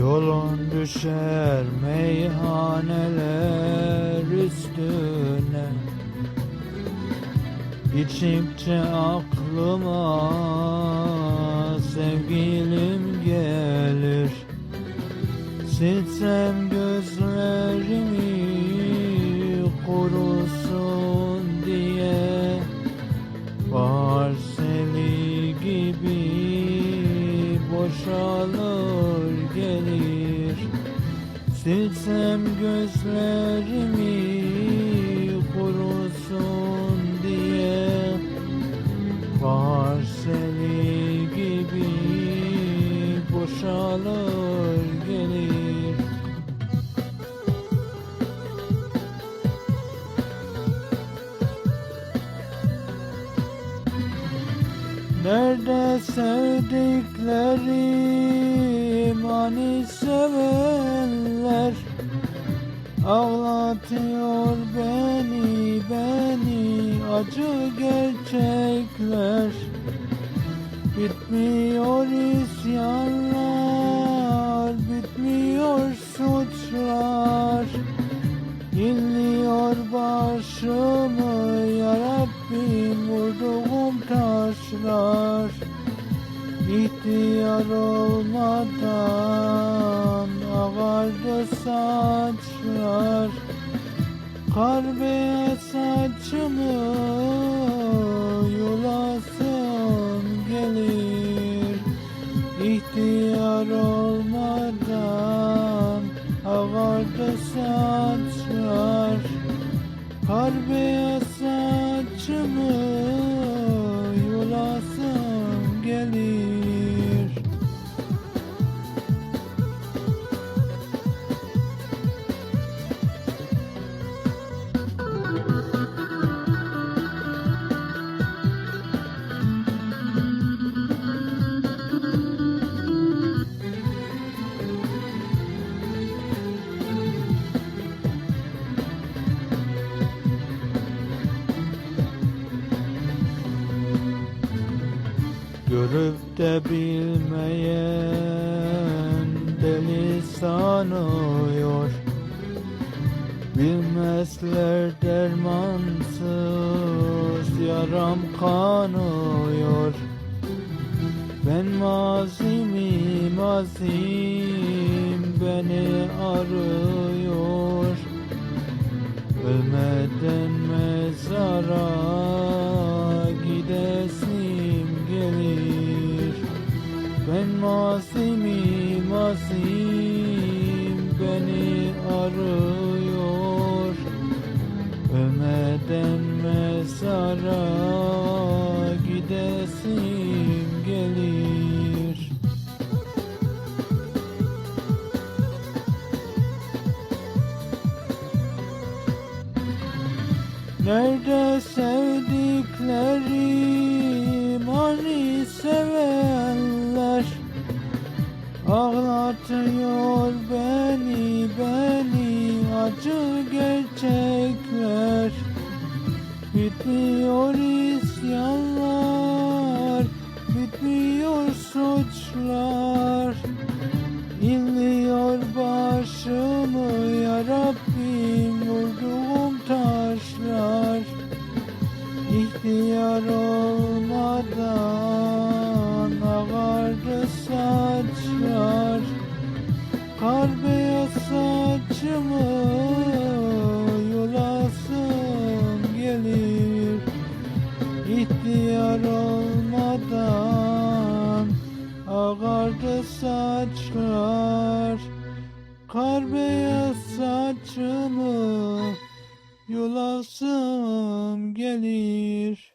Yolun düşer meyhaneler üstüne. İçtikçe aklıma sevgilim gelir. Silsem gözlerimi kurusun Silsem gözlerimi kurusun diye Bahar seli gibi boşalır gelir. Nerede sevdiklerim? Hani sevenler Ağlatıyor beni beni acı gerçekler. Bitmiyor isyanlar bitmiyor suçlar. İnliyor başımı yarabbim vurduğum taşlar. İhtiyar olmadan Kar beyaz saçımı yulasın gelir. İhtiyar olmadan ağardı saçlar. Kar beyaz saçımı Görüp de bilmeyen deli sanıyor. Bilmezler dermansız yaram kanıyor. Ben mazimi mazim beni arıyor. Ölmeden mezara beni arıyor Ölmeden mezara gidesim gelir. Nerede sevdiklerim? Hani sevenler Ağlatıyor beni beni acı gerçekler. Bitmiyor isyanlar bitmiyor suçlar. İnliyor başımı yarabbim vurduğum taşlar. İhtiyar olmadan saçımı yulasın gelir İhtiyar olmadan. Ağardı saçlar Kar beyaz saçımı yulasım gelir